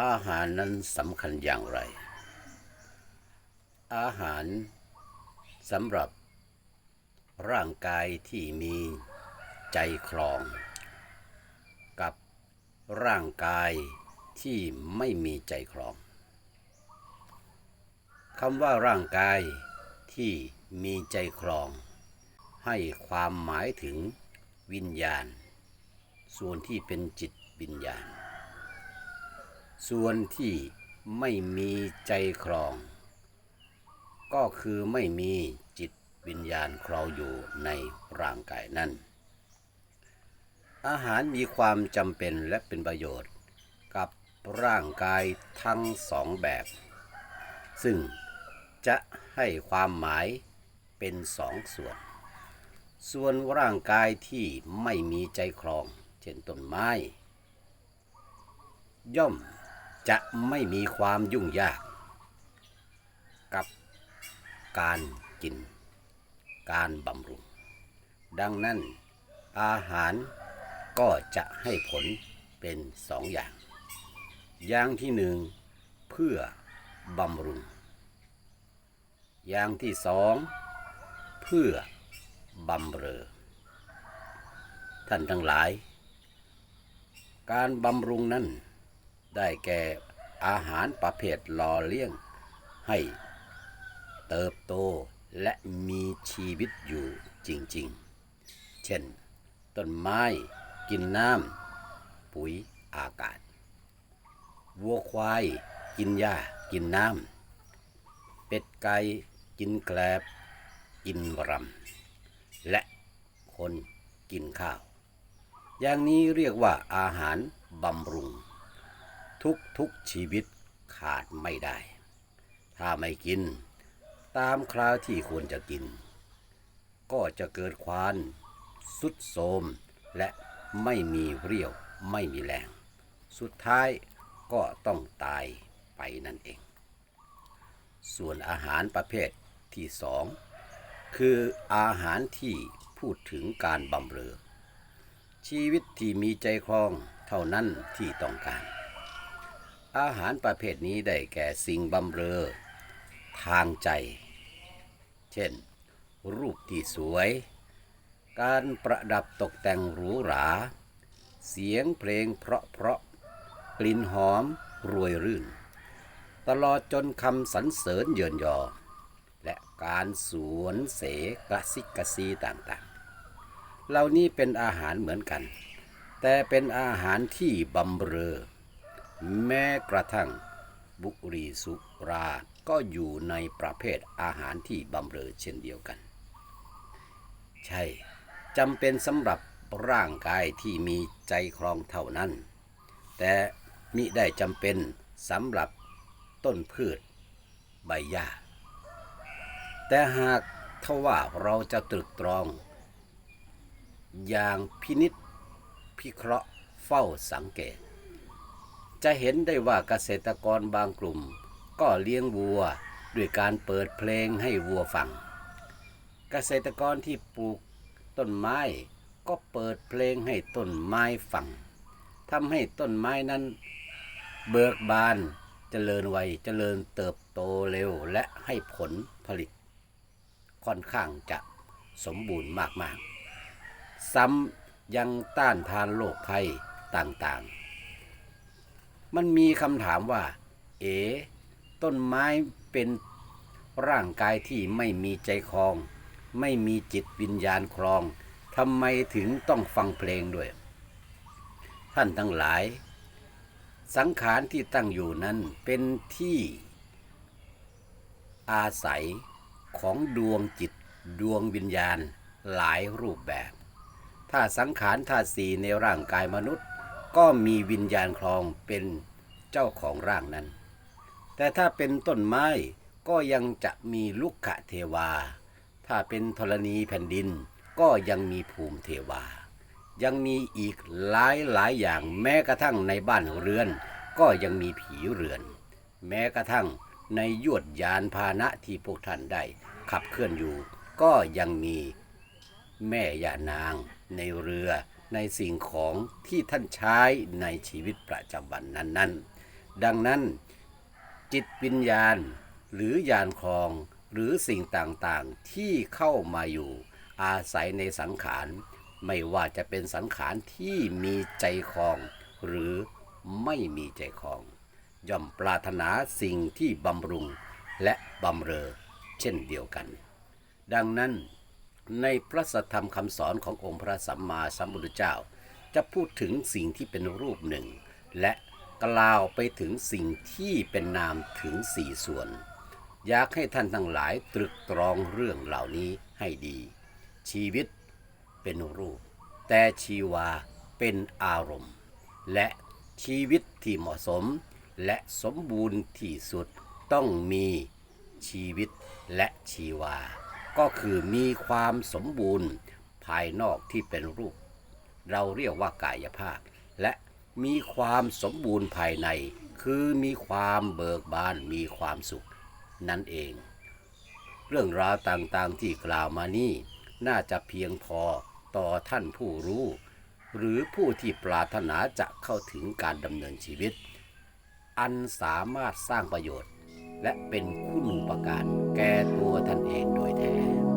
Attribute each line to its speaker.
Speaker 1: อาหารนั้นสำคัญอย่างไร อาหารสำหรับร่างกายที่มีใจครอง กับร่างกายที่ไม่มีใจครองคำว่าร่างกายที่มีใจครอง ให้ความหมายถึงวิญญาณ ส่วนที่เป็นจิตวิญญาณ ส่วนที่ไม่มีใจครอง ก็คือไม่มีจิตวิญญาณครองอยู่ในร่างกายนั้น อาหารมีความจำเป็นและเป็นประโยชน์กับร่างกายทั้งสองแบบ ซึ่งจะให้ความหมายเป็นสองส่วน ส่วนร่างกายที่ไม่มีใจครอง เช่นต้นไม้ ย่อม จะไม่มีความยุ่งยาก กับการกิน การบำรุง ดังนั้นอาหารก็จะให้ผลเป็นสองอย่าง อย่างที่หนึ่งเพื่อบำรุง อย่างที่สองเพื่อบำเรอ ท่านทั้งหลาย การบำรุงนั้น ได้แก่อาหารประเภทหล่อเลี้ยง ให้เติบโตและมีชีวิตอยู่จริงๆ เช่น ต้นไม้กินน้ำปุ๋ยอากาศ วัวควายกินหญ้ากินน้ำ เป็ดไก่กินแกลบ กินรำ และคนกินข้าว อย่างนี้เรียกว่าอาหารบำรุง ทุกทุกๆชีวิตขาดไม่ได้ ถ้าไม่กิน ตามคราวที่ควรจะกิน ก็จะเกิดควานสุดโทมและไม่มีเรี่ยวไม่มีแรง สุดท้ายก็ต้องตายไปนั่นเอง ส่วนอาหารประเภทที่สองคืออาหารที่พูดถึงการบำเรอชีวิตที่มีใจครองเท่านั้นที่ต้องการ อาหารประเภทนี้ได้แก่สิ่งบำเรอ ทางใจ เช่น รูปที่สวย การประดับตกแต่งหรูหรา เสียงเพลงเพราะเพราะๆกลิ่นหอมรวยรื่น ตลอดจนคำสรรเสริญเยินยอ และการสวนเสกระซิกกระซีต่างๆ เหล่านี้เป็นอาหารเหมือนกัน แต่เป็นอาหารที่บำเรอ แม้กระทั่งบุรีสุราก็อยู่ในประเภทอาหารที่บำเรอเช่นเดียวกัน ใช่จำเป็นสำหรับร่างกายที่มีใจครองเท่านั้น แต่มิได้จำเป็นสำหรับต้นพืชใบหญ้า แต่หากทว่าเราจะตรึกตรอง อย่างพินิษพิเคราะห์เฝ้าสังเกต จะเห็นได้ว่าเกษตรกรบางกลุ่ม ก็เลี้ยงวัวด้วยการเปิดเพลงให้วัวฟัง เกษตรกรที่ปลูกต้นไม้ก็เปิดเพลงให้ต้นไม้ฟังทำให้ต้นไม้นั้นเบิกบานเจริญไวเจริญเติบโตเร็วและให้ผลผลิต ค่อนข้างจะสมบูรณ์มาก ๆ ซ้ำยังต้านทานโรคภัยต่างๆ มันมีคำถามว่า เอ๋ต้นไม้เป็นร่างกายที่ไม่มีใจครอง ไม่มีจิตวิญญาณครองทำไมถึงต้องฟังเพลงด้วย ท่านทั้งหลาย สังขารที่ตั้งอยู่นั้นเป็นที่อาศัยของดวงจิตดวงวิญญาณหลายรูปแบบ ถ้าสังขารธาตุสีในร่างกายมนุษย์ ก็มีวิญญาณครองเป็น เจ้าของร่างนั้น แต่ถ้าเป็นต้นไม้ก็ยังจะมีลุกขะเทวา ถ้าเป็นธรณีแผ่นดินก็ยังมีภูมิเทวา ยังมีอีกหลายหลายอย่างแม้กระทั่งในบ้านเรือน ก็ยังมีผีเรือน แม้กระทั่งในยวดยานพาหนะที่พวกท่านได้ขับเคลื่อนอยู่ ก็ยังมีแม่ยานาง ในเรือในสิ่งของที่ท่านใช้ในชีวิตประจำวันนั้น ดังนั้น จิตวิญญาณ หรือยานครองหรือสิ่งต่างๆ ที่เข้ามาอยู่ อาศัยในสังขาร ไม่ว่าจะเป็นสังขารที่มีใจครอง หรือไม่มีใจครอง ย่อมปรารถนาสิ่งที่บำรุงและบำเรอเช่นเดียวกัน ดังนั้นในพระสัทธรรมคำสอนขององค์พระสัมมาสัมพุทธเจ้า จะพูดถึงสิ่งที่เป็นรูปหนึ่ง และ กล่าวไปถึงสิ่งที่เป็นนามถึงสี่ส่วน อยากให้ท่านทั้งหลายตรึกตรองเรื่องเหล่านี้ให้ดี ชีวิตเป็นรูป แต่ชีวาเป็นอารมณ์ และชีวิตที่เหมาะสม และสมบูรณ์ที่สุดต้องมีชีวิตและชีวา ก็คือมีความสมบูรณ์ภายนอกที่เป็นรูป เราเรียกว่ากายภาพ มีความสมบูรณ์ภายใน คือมีความเบิกบานมีความสุขนั่นเอง เรื่องราวต่างๆที่กล่าวมานี่น่าจะเพียงพอต่อท่านผู้รู้ หรือผู้ที่ปรารถนาจะเข้าถึงการดำเนินชีวิต อันสามารถสร้างประโยชน์ และเป็นคุณูปการแก่ตัวท่านเองโดยแท้